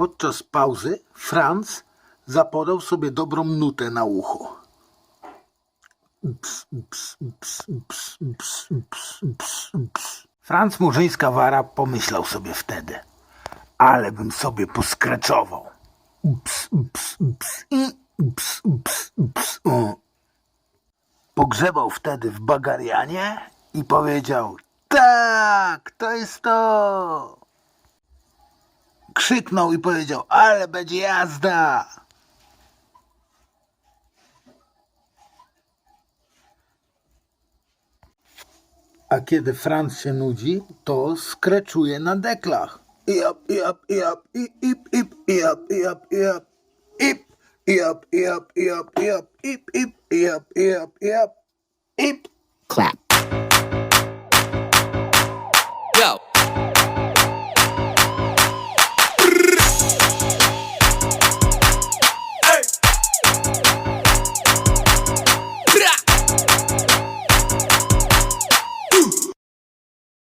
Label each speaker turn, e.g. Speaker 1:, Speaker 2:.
Speaker 1: Podczas pauzy Franz zapodał sobie dobrą nutę na ucho. Ps, ps, ps. Franz Murzyńska-Wara pomyślał sobie wtedy, ale bym sobie poskreczował. Ps. Pogrzebał wtedy w bagarianie i powiedział: Tak, to jest to. Krzyknął i powiedział: Ale będzie jazda. A kiedy Franz się nudzi, to skreczuje na deklach. Iap, iap, iap, ip, ip, ip, iap, iap, iap, ip, iap, iap, iap, iap, ip, ip, iap, iap, iap, ip.
Speaker 2: Clap.